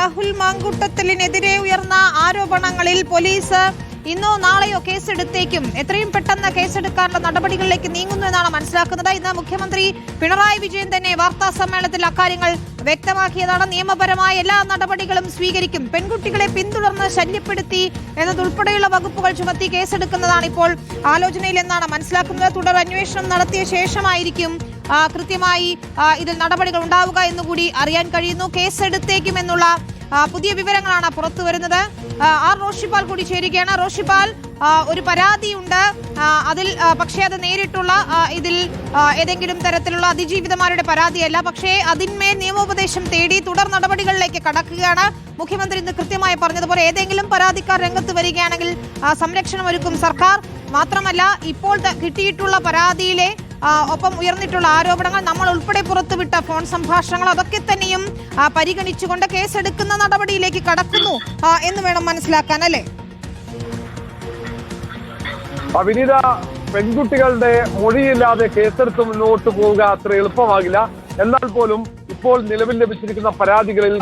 രാഹുൽ മാങ്കുട്ടത്തലിനെതിരെ ഉയർന്ന ആരോപണങ്ങളിൽ പോലീസ് ഇന്നോ നാളെയോ കേസെടുത്തേക്കും. എത്രയും പെട്ടെന്ന് കേസെടുക്കാനുള്ള നടപടികളിലേക്ക് നീങ്ങുന്നു എന്നാണ് മനസ്സിലാക്കുന്നത്. ഇന്ന് മുഖ്യമന്ത്രി പിണറായി വിജയൻ തന്നെ വാർത്താ സമ്മേളനത്തിൽ അക്കാര്യങ്ങൾ വ്യക്തമാക്കിയതാണ്. നിയമപരമായ എല്ലാ നടപടികളും സ്വീകരിക്കും. പെൺകുട്ടികളെ പിന്തുടർന്ന് ശല്യപ്പെടുത്തി എന്നതുൾപ്പെടെയുള്ള വകുപ്പുകൾ ചുമത്തി കേസെടുക്കുന്നതാണ് ഇപ്പോൾ ആലോചനയിൽ എന്നാണ് മനസ്സിലാക്കുന്നത്. തുടർ അന്വേഷണം നടത്തിയ ശേഷമായിരിക്കും കൃത്യമായി ഇതിൽ നടപടികൾ ഉണ്ടാവുക എന്നുകൂടി അറിയാൻ കഴിയുന്നു. കേസെടുത്തേക്കുമെന്നുള്ള പുതിയ വിവരങ്ങളാണ് പുറത്തു വരുന്നത്. ആർ റോഷിപ്പാൽ കൂടി ചേരുകയാണ്. റോഷിപ്പാൽ ഒരു പരാതിയുണ്ട്. അതിൽ പക്ഷേ അത് നേരിട്ടുള്ള ഇതിൽ ഏതെങ്കിലും തരത്തിലുള്ള അതിജീവിതമാരുടെ പരാതിയല്ല. പക്ഷേ അതിന്മേൽ നിയമോപദേശം തേടി തുടർ നടപടികളിലേക്ക് കടക്കുകയാണ്. മുഖ്യമന്ത്രി ഇന്ന് കൃത്യമായി പറഞ്ഞതുപോലെ ഏതെങ്കിലും പരാതിക്കാർ രംഗത്ത് വരികയാണെങ്കിൽ സംരക്ഷണം ഒരുക്കും സർക്കാർ. മാത്രമല്ല ഇപ്പോൾ കിട്ടിയിട്ടുള്ള പരാതിയിലെ ഒപ്പം ഉയർന്നിട്ടുള്ള ആരോപണങ്ങൾ നമ്മൾ ഉൾപ്പെടെ പുറത്തുവിട്ട ഫോൺ സംഭാഷണങ്ങൾ അതൊക്കെ തന്നെയും പരിഗണിച്ചുകൊണ്ട് കേസെടുക്കുന്ന നടപടിയിലേക്ക് കടക്കുന്നു എന്ന് വേണം മനസ്സിലാക്കാൻ അല്ലേ? വിനീത പെൺകുട്ടികളുടെ മൊഴിയില്ലാതെ കേസെടുത്ത് മുന്നോട്ട് പോവുക അത്ര എളുപ്പമാകില്ല. എന്നാൽ പോലും ഇപ്പോൾ നിലവിൽ ലഭിച്ചിരിക്കുന്ന പരാതികളിൽ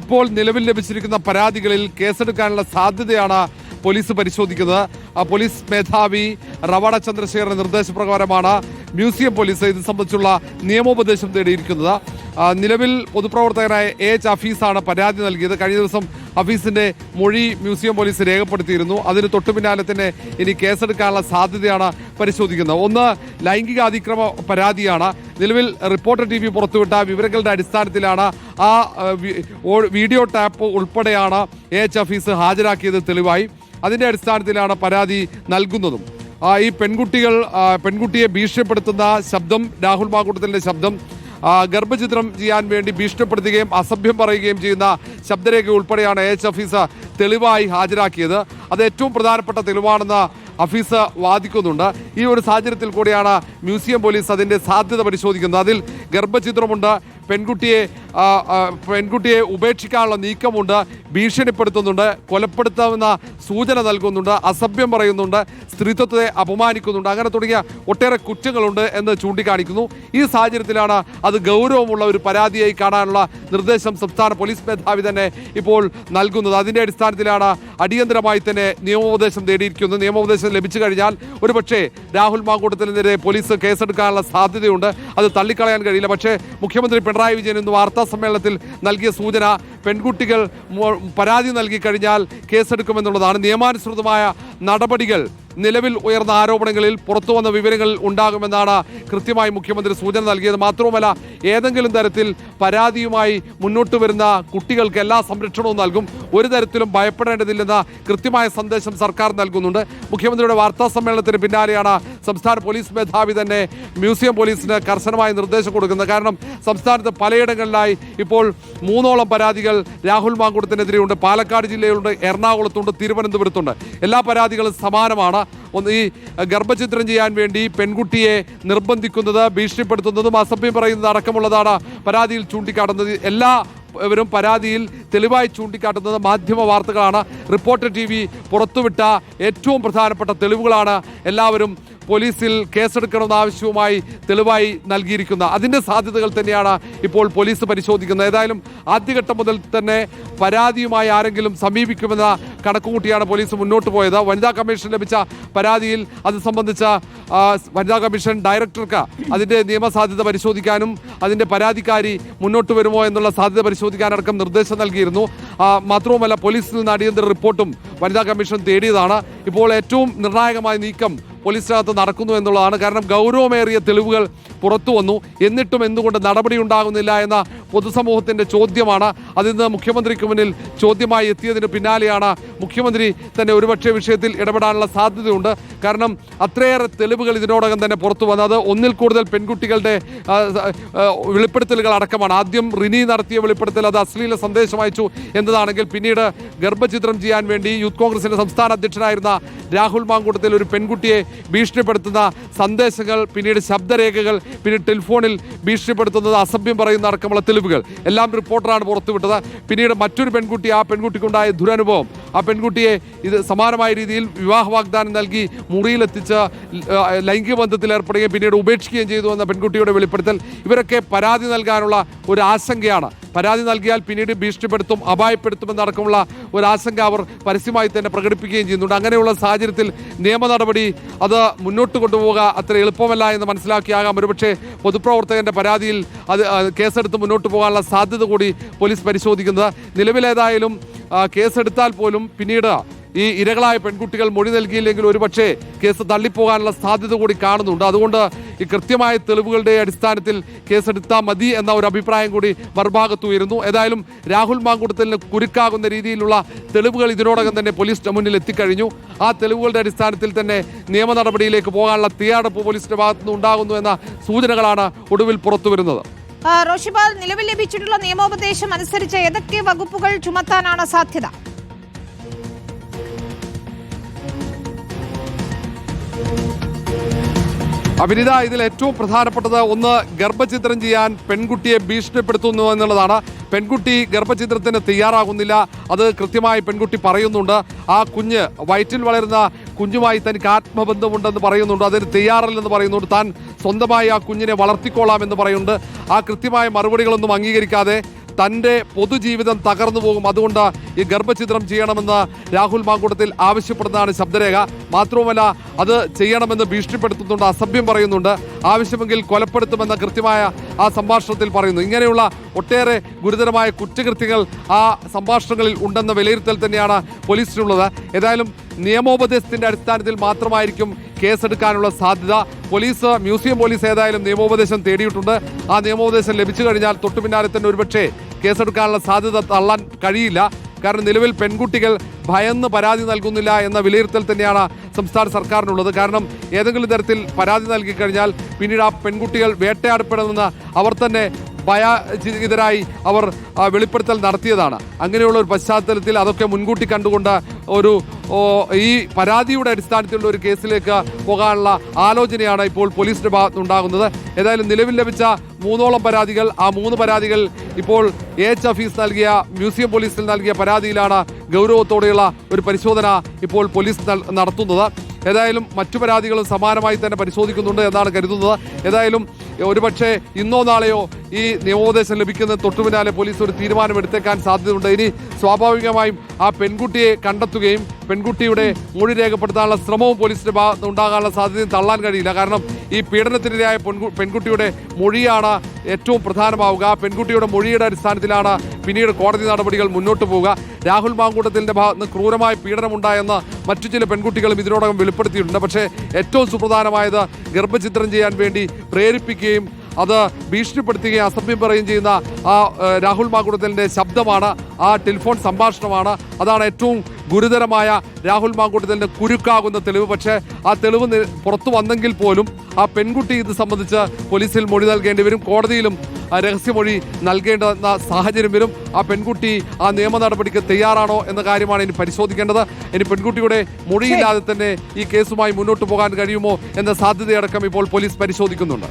ഇപ്പോൾ നിലവിൽ ലഭിച്ചിരിക്കുന്ന പരാതികളിൽ കേസെടുക്കാനുള്ള സാധ്യതയാണ് പോലീസ് പരിശോധിക്കുന്നത്. പോലീസ് മേധാവി റവാഡ ചന്ദ്രശേഖരന്റെ നിർദ്ദേശപ്രകാരമാണ് മ്യൂസിയം പോലീസ് ഇത് സംബന്ധിച്ചുള്ള നിയമോപദേശം തേടിയിരിക്കുന്നത്. നിലവിൽ പൊതുപ്രവർത്തകനായ എച്ച് ഹഫീസാണ് പരാതി നൽകിയത്. കഴിഞ്ഞ ദിവസം ഹഫീസിന്റെ മൊഴി മ്യൂസിയം പോലീസ് രേഖപ്പെടുത്തിയിരുന്നു. അതിന് തൊട്ടു പിന്നാലെ തന്നെ ഇനി കേസെടുക്കാനുള്ള സാധ്യതയാണ് പരിശോധിക്കുന്നത്. ഒന്ന് ലൈംഗിക അതിക്രമ പരാതിയാണ്. നിലവിൽ റിപ്പോർട്ടർ ടി വി പുറത്തുവിട്ട വിവരങ്ങളുടെ അടിസ്ഥാനത്തിലാണ് ആ വീഡിയോ ടാപ്പ് ഉൾപ്പെടെയാണ് എ എച്ച് ഹഫീസ് ഹാജരാക്കിയത് തെളിവായി. അതിന്റെ അടിസ്ഥാനത്തിലാണ് പരാതി നൽകുന്നതും. ഈ പെൺകുട്ടികൾ പെൺകുട്ടിയെ ഭീഷണിപ്പെടുത്തുന്ന ശബ്ദം രാഹുൽ മാക്കൂട്ടത്തിന്റെ ശബ്ദം ഗർഭചിത്രം ചെയ്യാൻ വേണ്ടി ഭീഷണിപ്പെടുത്തുകയും അസഭ്യം പറയുകയും ചെയ്യുന്ന ശബ്ദരേഖ ഉൾപ്പെടെയാണ് എ എച്ച് ഹഫീസ് തെളിവായി ഹാജരാക്കിയത്. അത് ഏറ്റവും പ്രധാനപ്പെട്ട തെളിവാണെന്ന് ഹഫീസ് വാദിക്കുന്നുണ്ട്. ഈ ഒരു സാഹചര്യത്തിൽ കൂടിയാണ് മ്യൂസിയം പോലീസ് അതിന്റെ സാധ്യത പരിശോധിക്കുന്നത്. അതിൽ ഗർഭചിത്രമുണ്ട് പെൺകുട്ടിയെ പെൺകുട്ടിയെ ഉപേക്ഷിക്കാനുള്ള നീക്കമുണ്ട് ഭീഷണിപ്പെടുത്തുന്നുണ്ട് കൊലപ്പെടുത്താവുന്ന സൂചന നൽകുന്നുണ്ട് അസഭ്യം പറയുന്നുണ്ട് സ്ത്രീത്വത്തെ അപമാനിക്കുന്നുണ്ട്. അങ്ങനെ തുടങ്ങിയ ഒട്ടേറെ കുറ്റങ്ങളുണ്ട് എന്ന് ചൂണ്ടിക്കാണിക്കുന്നു. ഈ സാഹചര്യത്തിലാണ് അത് ഗൗരവമുള്ള ഒരു പരാതിയായി കാണാനുള്ള നിർദ്ദേശം സംസ്ഥാന പോലീസ് മേധാവി തന്നെ ഇപ്പോൾ നൽകുന്നത്. അതിന്റെ അടിസ്ഥാനത്തിലാണ് അടിയന്തരമായി തന്നെ നിയമോപദേശം തേടിയിരിക്കുന്നത്. നിയമോപദേശം ലഭിച്ചു കഴിഞ്ഞാൽ ഒരുപക്ഷെ രാഹുൽ മാങ്കൂട്ടത്തിനെതിരെ പോലീസ് കേസെടുക്കാനുള്ള സാധ്യതയുണ്ട്. അത് തള്ളിക്കളയാൻ കഴിയില്ല. പക്ഷേ മുഖ്യമന്ത്രി പിണറായി വിജയൻ ഇന്ന് വാർത്താ സമ്മേളനത്തിൽ നൽകിയ സൂചന പെൺകുട്ടികൾ പരാതി നൽകി കഴിഞ്ഞാൽ കേസെടുക്കുമെന്നുള്ളതാണ് നിയമാനുസൃതമായ നടപടികൾ. നിലവിൽ ഉയർന്ന ആരോപണങ്ങളിൽ പുറത്തു വന്ന വിവരങ്ങൾ ഉണ്ടാകുമെന്നാണ് കൃത്യമായി മുഖ്യമന്ത്രി സൂചന നൽകിയത്. മാത്രവുമല്ല ഏതെങ്കിലും തരത്തിൽ പരാതിയുമായി മുന്നോട്ട് വരുന്ന കുട്ടികൾക്ക് എല്ലാ സംരക്ഷണവും നൽകും. ഒരു തരത്തിലും ഭയപ്പെടേണ്ടതില്ലെന്ന കൃത്യമായ സന്ദേശം സർക്കാർ നൽകുന്നുണ്ട്. മുഖ്യമന്ത്രിയുടെ വാർത്താ സമ്മേളനത്തിന് പിന്നാലെയാണ് സംസ്ഥാന പോലീസ് മേധാവി തന്നെ മ്യൂസിയം പോലീസിന് കർശനമായ നിർദ്ദേശം കൊടുക്കുന്നത്. കാരണം സംസ്ഥാനത്ത് പലയിടങ്ങളിലായി ഇപ്പോൾ മൂന്നോളം പരാതികൾ രാഹുൽ മാങ്കുടത്തിനെതിരെയുണ്ട്. പാലക്കാട് ജില്ലയിലുണ്ട് എറണാകുളത്തുണ്ട് തിരുവനന്തപുരത്തുണ്ട്. എല്ലാ പരാതികളും സമാനമാണ്. ഈ ഗർഭചിത്രം ചെയ്യാൻ വേണ്ടി പെൺകുട്ടിയെ നിർബന്ധിക്കുന്നത് ഭീഷണിപ്പെടുത്തുന്നതും അസഭ്യം പറയുന്നത് അടക്കമുള്ളതാണ് പരാതിയിൽ ചൂണ്ടിക്കാട്ടുന്നത്. എല്ലാ ഇവരും പരാതിയിൽ തെളിവായി ചൂണ്ടിക്കാട്ടുന്നത് മാധ്യമ വാർത്തകളാണ്. റിപ്പോർട്ടർ ടി വി പുറത്തുവിട്ട ഏറ്റവും പ്രധാനപ്പെട്ട തെളിവുകളാണ് എല്ലാവരും പോലീസിൽ കേസെടുക്കണമെന്ന ആവശ്യവുമായി തെളിവായി നൽകിയിരിക്കുന്ന അതിന്റെ സാധ്യതകൾ തന്നെയാണ് ഇപ്പോൾ പോലീസ് പരിശോധിക്കുന്നത്. ഏതായാലും ആദ്യഘട്ടം മുതൽ തന്നെ പരാതിയുമായി ആരെങ്കിലും സമീപിക്കുമെന്ന കണക്കുകൂട്ടിയാണ് പോലീസ് മുന്നോട്ട് പോയത്. വനിതാ കമ്മീഷൻ ലഭിച്ച പരാതിയിൽ അത് സംബന്ധിച്ച വനിതാ കമ്മീഷൻ ഡയറക്ടർക്ക് അതിന്റെ നിയമസാധ്യത പരിശോധിക്കാനും അതിന്റെ പരാതിക്കാരി മുന്നോട്ട് വരുമോ എന്നുള്ള സാധ്യത പരിശോധിക്കാനടക്കം നിർദ്ദേശം നൽകിയിരുന്നു മാത്രവുമല്ല പോലീസിൽ നിന്ന് അടിയന്തര റിപ്പോർട്ടും വനിതാ കമ്മീഷൻ തേടിയതാണ്. ഇപ്പോൾ ഏറ്റവും നിർണായകമായ നീക്കം പോലീസിനകത്ത് നടക്കുന്നു എന്നുള്ളതാണ്. കാരണം ഗൗരവമേറിയ തെളിവുകൾ പുറത്തു വന്നു. എന്നിട്ടും എന്തുകൊണ്ട് നടപടി ഉണ്ടാകുന്നില്ല എന്ന പൊതുസമൂഹത്തിന്റെ ചോദ്യമാണ്. അതിൽ നിന്ന് മുഖ്യമന്ത്രിക്ക് മുന്നിൽ ചോദ്യമായി എത്തിയതിന് പിന്നാലെയാണ് മുഖ്യമന്ത്രി തന്നെ ഒരുപക്ഷെ വിഷയത്തിൽ ഇടപെടാനുള്ള സാധ്യതയുണ്ട്. കാരണം അത്രയേറെ തെളിവുകൾ ഇതിനോടകം തന്നെ പുറത്തു വന്നത് ഒന്നിൽ കൂടുതൽ പെൺകുട്ടികളുടെ വെളിപ്പെടുത്തലുകൾ അടക്കമാണ്. ആദ്യം റിനി നടത്തിയ വെളിപ്പെടുത്തൽ അത് അശ്ലീല സന്ദേശം അയച്ചു എന്നതാണെങ്കിൽ പിന്നീട് ഗർഭചിത്രം ചെയ്യാൻ വേണ്ടി യൂത്ത് കോൺഗ്രസിന്റെ സംസ്ഥാന അധ്യക്ഷനായിരുന്ന രാഹുൽ മാങ്കൂട്ടത്തിൽ ഒരു പെൺകുട്ടിയെ ഭീഷണിപ്പെടുത്തുന്ന സന്ദേശങ്ങൾ പിന്നീട് ശബ്ദരേഖകൾ പിന്നീട് ടെലിഫോണിൽ ഭീഷണിപ്പെടുത്തുന്നത് അസഭ്യം പറയുന്ന അടക്കമുള്ള തെളിവുകൾ. എല്ലാം റിപ്പോർട്ടറാണ് പുറത്തുവിട്ടത്. പിന്നീട് മറ്റൊരു പെൺകുട്ടി ആ പെൺകുട്ടിക്കുണ്ടായ ദുരനുഭവം. ആ പെൺകുട്ടിയെ ഇത് സമാനമായ രീതിയിൽ വിവാഹ വാഗ്ദാനം നൽകി മുറിയിലെത്തിച്ച് ലൈംഗിക ബന്ധത്തിൽ ഏർപ്പെടുകയും പിന്നീട് ഉപേക്ഷിക്കുകയും ചെയ്തു എന്ന പെൺകുട്ടിയുടെ വെളിപ്പെടുത്തൽ. ഇവരൊക്കെ പരാതി നൽകാനുള്ള ഒരു ആശങ്കയാണ്. പരാതി നൽകിയാൽ പിന്നീട് ഭീഷണിപ്പെടുത്തും അപായപ്പെടുത്തുമെന്നടക്കമുള്ള ഒരു ആശങ്ക അവർ പരസ്യമായി തന്നെ പ്രകടിപ്പിക്കുകയും ചെയ്യുന്നുണ്ട്. അങ്ങനെയുള്ള സാഹചര്യത്തിൽ നിയമ നടപടി അത് മുന്നോട്ട് കൊണ്ടുപോവുക അത്ര എളുപ്പമല്ല എന്ന് മനസ്സിലാക്കിയാകാം. ഒരുപക്ഷെ പൊതുപ്രവർത്തകന്റെ പരാതിയിൽ അത് കേസെടുത്ത് മുന്നോട്ട് പോകാനുള്ള സാധ്യത കൂടി പോലീസ് പരിശോധിക്കുന്നത്. നിലവിലേതായാലും കേസെടുത്താൽ പോലും പിന്നീട് ഈ ഇരകളായ പെൺകുട്ടികൾ മൊഴി നൽകിയില്ലെങ്കിൽ ഒരുപക്ഷെ കേസ് തള്ളിപ്പോകാനുള്ള സാധ്യത കൂടി കാണുന്നുണ്ട്. അതുകൊണ്ട് ഈ കൃത്യമായ തെളിവുകളുടെ അടിസ്ഥാനത്തിൽ കേസെടുത്താൽ മതി എന്ന ഒരു അഭിപ്രായം കൂടി മറുഭാഗത്ത് ഏതായാലും രാഹുൽ മാങ്കൂട്ടത്തിൽ കുരുക്കാകുന്ന രീതിയിലുള്ള തെളിവുകൾ ഇതിനോടകം തന്നെ പോലീസിന്റെ മുന്നിൽ എത്തിക്കഴിഞ്ഞു. ആ തെളിവുകളുടെ അടിസ്ഥാനത്തിൽ തന്നെ നിയമ നടപടിയിലേക്ക് പോകാനുള്ള തയ്യാറെടുപ്പ് പോലീസിന്റെ ഭാഗത്തുനിന്ന് ഉണ്ടാകുന്നു എന്ന സൂചനകളാണ് ഒടുവിൽ പുറത്തുവരുന്നത് ആ, റോഷിപാൽ നിലവിൽ ലഭിച്ചിട്ടുള്ള നിയമോപദേശം അനുസരിച്ച് ഏതൊക്കെ വകുപ്പുകൾ ചുമത്താനാണ് സാധ്യത? അഭിനിത ഇതിൽ ഏറ്റവും പ്രധാനപ്പെട്ടത്. ഒന്ന് ഗർഭചിത്രം ചെയ്യാൻ പെൺകുട്ടിയെ ഭീഷണിപ്പെടുത്തുന്നു എന്നുള്ളതാണ്. പെൺകുട്ടി ഗർഭചിത്രത്തിന് തയ്യാറാകുന്നില്ല. അത് കൃത്യമായി പെൺകുട്ടി പറയുന്നുണ്ട്. ആ കുഞ്ഞ് വയറ്റിൽ വളരുന്ന കുഞ്ഞുമായി തനിക്ക് ആത്മബന്ധമുണ്ടെന്ന് പറയുന്നുണ്ട്. അതിന് തയ്യാറല്ലെന്ന് പറയുന്നുണ്ട്. താൻ സ്വന്തമായി ആ കുഞ്ഞിനെ വളർത്തിക്കോളാമെന്ന് പറയുന്നുണ്ട്. ആ കൃത്യമായ മറുപടികളൊന്നും അംഗീകരിക്കാതെ തന്റെ പൊതുജീവിതം തകർന്നു പോകും. അതുകൊണ്ട് ഈ ഗർഭചിത്രം ചെയ്യണമെന്ന് രാഹുൽ മാങ്കൂട്ടത്തിൽ ആവശ്യപ്പെടുന്നതാണ് ശബ്ദരേഖ. മാത്രവുമല്ല അത് ചെയ്യണമെന്ന് ഭീഷണിപ്പെടുത്തുന്നുണ്ട് അസഭ്യം പറയുന്നുണ്ട്. ആവശ്യമെങ്കിൽ കൊലപ്പെടുത്തുമെന്ന കൃത്യമായ ആ സംഭാഷണത്തിൽ പറയുന്നു. ഇങ്ങനെയുള്ള ഒട്ടേറെ ഗുരുതരമായ കുറ്റകൃത്യങ്ങൾ ആ സംഭാഷണങ്ങളിൽ ഉണ്ടെന്ന വിലയിരുത്തൽ തന്നെയാണ് പോലീസിനുള്ളത്. ഏതായാലും നിയമോപദേശത്തിന്റെ അടിസ്ഥാനത്തിൽ മാത്രമായിരിക്കും കേസെടുക്കാനുള്ള സാധ്യത. പോലീസ് മ്യൂസിയം പോലീസ് ഏതായാലും നിയമോപദേശം തേടിയിട്ടുണ്ട്. ആ നിയമോപദേശം ലഭിച്ചു കഴിഞ്ഞാൽ തൊട്ടുപിന്നാലെ തന്നെ ഒരുപക്ഷെ കേസെടുക്കാനുള്ള സാധ്യത തള്ളാൻ കഴിയില്ല. കാരണം നിലവിൽ പെൺകുട്ടികൾ ഭയന്ന് പരാതി നൽകുന്നില്ല എന്ന വിലയിരുത്തൽ തന്നെയാണ് സംസ്ഥാന സർക്കാരിനുള്ളത്. കാരണം ഏതെങ്കിലും തരത്തിൽ പരാതി നൽകിക്കഴിഞ്ഞാൽ പിന്നീട് ആ പെൺകുട്ടികൾ വേട്ടയാടപ്പെടുമെന്ന് അവർ തന്നെ ഭയചിതരായി അവർ വെളിപ്പെടുത്തൽ നടത്തിയതാണ്. അങ്ങനെയുള്ള ഒരു പശ്ചാത്തലത്തിൽ അതൊക്കെ മുൻകൂട്ടി കണ്ടുകൊണ്ട് ഒരു ഈ പരാതിയുടെ അടിസ്ഥാനത്തിലുള്ള ഒരു കേസിലേക്ക് പോകാനുള്ള ആലോചനയാണ് ഇപ്പോൾ പോലീസിന്റെ ഭാഗത്തുനിന്നുണ്ടാകുന്നത്. ഏതായാലും നിലവിൽ ലഭിച്ച മൂന്നോളം പരാതികൾ ആ മൂന്ന് പരാതികൾ ഇപ്പോൾ എച്ച് ഓഫീസ് നൽകിയ മ്യൂസിയം പോലീസിൽ നൽകിയ പരാതിയിലാണ് ഗൗരവത്തോടെയുള്ള ഒരു പരിശോധന ഇപ്പോൾ പോലീസ് നടത്തുന്നത്. ഏതായാലും മറ്റു പരാതികളും സമാനമായി തന്നെ പരിശോധിക്കുന്നുണ്ട് എന്നാണ് കരുതുന്നത്. ഏതായാലും ഒരുപക്ഷെ ഇന്നോ നാളെയോ ഈ നിയമോപദേശം ലഭിക്കുന്ന തൊട്ടു പിന്നാലെ പോലീസ് ഒരു തീരുമാനമെടുത്തേക്കാൻ സാധ്യതയുണ്ട്. ഇനി സ്വാഭാവികമായും ആ പെൺകുട്ടിയെ കണ്ടെത്തുകയും പെൺകുട്ടിയുടെ മൊഴി രേഖപ്പെടുത്താനുള്ള ശ്രമവും പോലീസിന്റെ ഭാഗത്ത് ഉണ്ടാകാനുള്ള സാധ്യതയും തള്ളാൻ കഴിയില്ല. കാരണം ഈ പീഡനത്തിനിരയായ പെൺകുട്ടിയുടെ മൊഴിയാണ് ഏറ്റവും പ്രധാനമാവുക. പെൺകുട്ടിയുടെ മൊഴിയുടെ അടിസ്ഥാനത്തിലാണ് പിന്നീട് കോടതി നടപടികൾ മുന്നോട്ട് പോവുക. രാഹുൽ മാങ്കൂട്ടത്തിന്റെ ഭാഗത്ത് ക്രൂരമായ പീഡനമുണ്ടായെന്ന് മറ്റു ചില പെൺകുട്ടികളും ഇതിനോടകം വെളിപ്പെടുത്തിയിട്ടുണ്ട്. പക്ഷേ ഏറ്റവും സുപ്രധാനമായത് ഗർഭചിത്രം ചെയ്യാൻ വേണ്ടി പ്രേരിപ്പിക്കുകയും അത് ഭീഷണിപ്പെടുത്തുകയും അസഭ്യം പറയുകയും ചെയ്യുന്ന ആ രാഹുൽ മാങ്കൂട്ടത്തിന്റെ ശബ്ദമാണ് ആ ടെലിഫോൺ സംഭാഷണമാണ്. അതാണ് ഏറ്റവും ഗുരുതരമായ രാഹുൽ മാങ്കൂട്ടത്തിന്റെ കുരുക്കാകുന്ന തെളിവ്. പക്ഷേ ആ തെളിവ് പുറത്തു വന്നെങ്കിൽ പോലും ആ പെൺകുട്ടി ഇത് സംബന്ധിച്ച് പോലീസിൽ മൊഴി നൽകേണ്ടി വരും. കോടതിയിലും ആ രഹസ്യമൊഴി നൽകേണ്ടുന്ന സാഹചര്യം വരും. ആ പെൺകുട്ടി ആ നിയമ നടപടിക്ക് തയ്യാറാണോ എന്ന കാര്യമാണ് ഇനി പരിശോധിക്കേണ്ടത്. ഇനി പെൺകുട്ടിയുടെ മൊഴിയില്ലാതെ തന്നെ ഈ കേസുമായി മുന്നോട്ട് പോകാൻ കഴിയുമോ എന്ന സാധ്യതയടക്കം ഇപ്പോൾ പോലീസ് പരിശോധിക്കുന്നുണ്ട്.